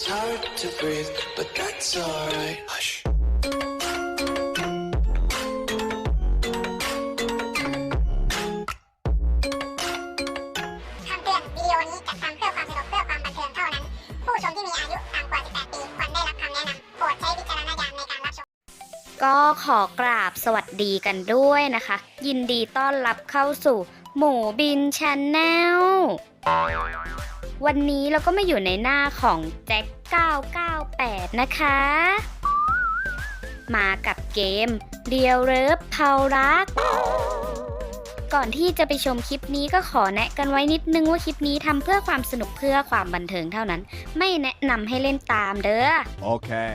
It's hard to breathe, but that's alright. Hush. คำเตือนวิดีโอนี้จัดทำเพื่อความสนุกเพื่อความบันเทิงเท่านั้น ผู้ชมที่มีอายุต่ำกว่า 18 ปีควรได้รับคำแนะนำโปรดใช้วิจารณญาณในการรับชม ก็ขอกราบสวัสดีกันด้วยนะคะ ยินดีต้อนรับเข้าสู่หมูบินช n แนล วันนี้เราก็มาอยู่ในหน้าของแจ็ค998 นะคะ มากับเกมเดียวเริฟเผารัก ก่อนที่จะไปชมคลิปนี้ก็ขอแนะกันไว้นิดนึงว่าคลิปนี้ทำเพื่อความสนุกเพื่อความบันเทิงเท่านั้น ไม่แนะนำให้เล่นตามเด้อ Okay.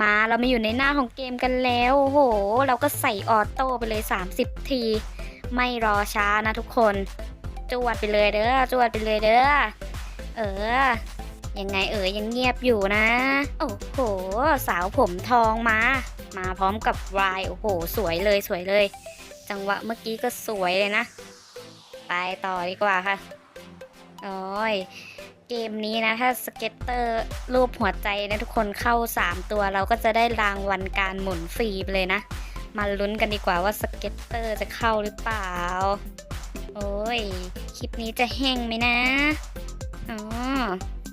มาเรามาอยู่ในหน้าของเกมกันแล้วโอ้โห เราก็ใส่ออโต้ไปเลย 30 ที ไม่รอช้านะทุกคน จวดไปเลยเด้อ จวดไปเลยเด้อ เออ ยังไงเอ๋ยยังเงียบอยู่นะ โอ้โห สาวผมทองมา มาพร้อมกับวายโอ้โห สวยเลยสวยเลย จังหวะเมื่อกี้ก็สวยเลยนะ ไปต่อดีกว่าค่ะโอ้ยเกมนี้นะ ถ้าสเก็ตเตอร์รูปหัวใจนะทุกคนเข้า 3 ตัวเราก็จะได้รางวัลการหมุนฟรีไปเลยนะ มาลุ้นกันดีกว่าว่าสเก็ตเตอร์จะเข้าหรือเปล่า โอ้ย คลิปนี้จะแห้งไหมนะ อ๋อ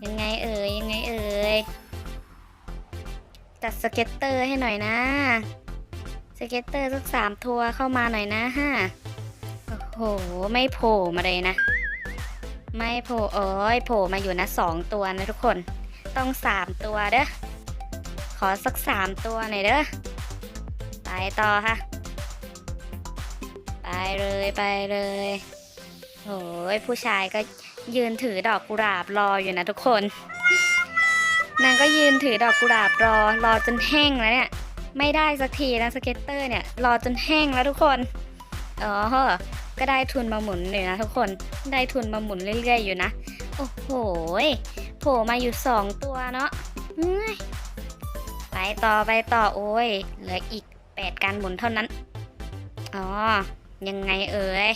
ยังไงเอ่ยยังไงเอ่ยจัดสเก็ตเตอร์ให้หน่อยนะ สเก็ตเตอร์สักสามทัวร์เข้ามาหน่อยนะฮะโอ้โห ไม่โผล่มาเลยนะ ไม่โผล่เอ้ยโผล่มาอยู่นะสองตัวนะทุกคน ต้องสามตัวเด้อ ขอสักสามตัวหน่อยเด้อ ไปต่อค่ะ ไปเลยไปเลยโอ้ยผู้ชายก็ ยืนถือดอกกุหลาบรออยู่นะทุกคน นางก็ยืนถือดอกกุหลาบรอ รอจนแห้งแล้วเนี่ย ไม่ได้สักทีนะสเก็ตเตอร์เนี่ย รอจนแห้งแล้วทุกคนอ๋อก็ได้ทุนมาหมุนเลยนะทุกคน ได้ทุนมาหมุนเรื่อย ๆ อยู่นะ โอ้โหโผล่มาอยู่สองตัวเนาะไปต่อไปต่อโอ้ย เหลืออีกแปดการหมุนเท่านั้น อ๋อ ยังไงเอ่ย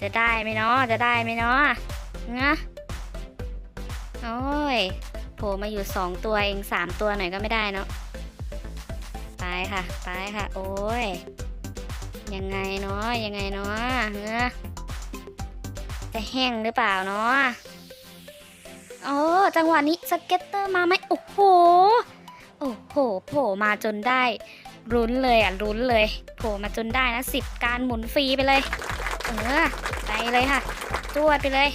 จะได้ไหมเนาะ จะได้ไหมเนาะ นะโอ้ยโผล่มาอยู่สองตัวเองสามตัวหน่อยก็ไม่ได้เนาะไปค่ะไปค่ะ โอ้ยยังไงเนาะยังไงเนาะเออจะแห้งหรือเปล่าเนาะโอ้จังหวะนี้สเก็ตเตอร์มาไหมโอ้โหโอ้โหโผล่มาจนได้รุ้นเลยอะรุ้นเลยโผล่มาจนได้นะสิบการหมุนฟรีไปเลย เออไปเลยค่ะจวดไปเลย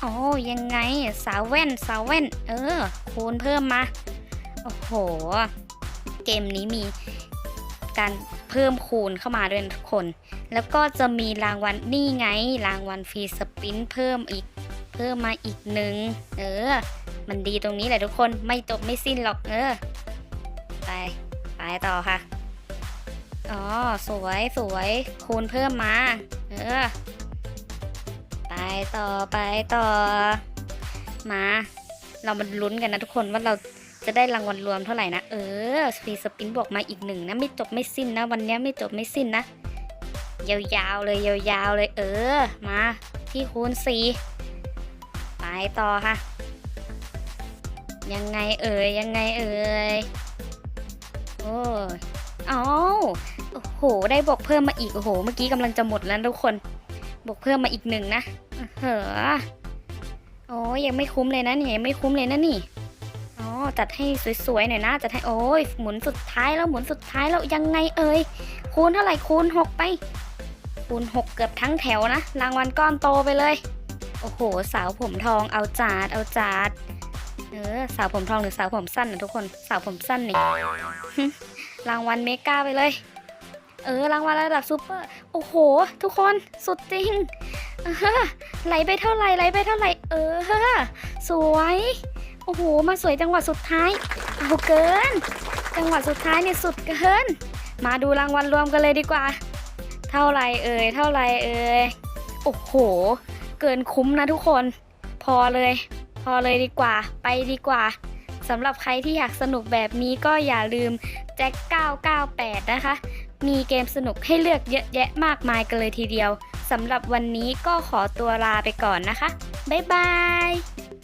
โอ้ยังไงสาวแว่นสาวแว่น เออ คูณเพิ่มมา โอ้โห เกมนี้มีการเพิ่มคูณเข้ามาด้วยทุกคน แล้วก็จะมีรางวัลนี่ไง รางวัลฟรีสปินเพิ่มอีก เพิ่มมาอีกหนึ่งเออ มันดีตรงนี้แหละทุกคนไม่จบไม่สิ้นหรอกเออ ไป ไปต่อค่ะ อ๋อ สวยสวยคูณเพิ่มมา เออ ต่อไปต่อ มา เรามาลุ้นกันนะทุกคนว่าเราจะได้รางวัลรวมเท่าไหร่นะ เออฟรีสปินบวกมาอีกหนึ่งนะ ไม่จบไม่สิ้นนะ วันนี้ไม่จบไม่สิ้นนะ ยาวๆเลยยาวๆเลย เออ มาที่คูณสี่ไปต่อค่ะ ยังไงเอ่ยยังไงเอ่ยโอ้ยเอ้าโอ้โห ได้บวกเพิ่มมาอีก โอ้โห เมื่อกี้กำลังจะหมดแล้วทุกคน วกเพิ่มมาอีกหนึ่งนะเฮ้อโอ้ยยังไม่คุ้มเลยนะนี่ยยังไม่คุ้มเลยนะนี่อ๋อจัดให้สวยๆหน่อยนะจัดให้โอ้ยหมุนสุดท้ายแล้วหมุนสุดท้ายแล้วยังไงเอ่ยคูณเท่าไหร่คูณหกไป คูณหกเกือบทั้งแถวนะรางวัลก้อนโตไปเลย โอ้โห สาวผมทองเอาจาดเอาจาดเออสาวผมทองหรือสาวผมสั้นนะทุกคนสาวผมสั้นนี่รางวัลเมกาไปเลย เออรางวัลระดับซูเปอร์ โอ้โห ทุกคนสุดจริงเออไหลไปเท่าไหร่ไหลไปเท่าไหร่ เออ สวย โอ้โห มาสวยจังหวะสุดท้ายเอาเกิน จังหวะสุดท้ายเนี่ยสุดเกิน มาดูรางวัลรวมกันเลยดีกว่า เท่าไรเอ่ยเท่าไรเอ่ยโอ้โห เกินคุ้มนะทุกคน พอเลย พอเลยดีกว่า ไปดีกว่า สำหรับใครที่อยากสนุกแบบนี้ก็อย่าลืมแจ็ค998 นะคะ มีเกมสนุกให้เลือกเยอะแยะมากมายกันเลยทีเดียวสำหรับวันนี้ก็ขอตัวลาไปก่อนนะคะ บ๊ายบาย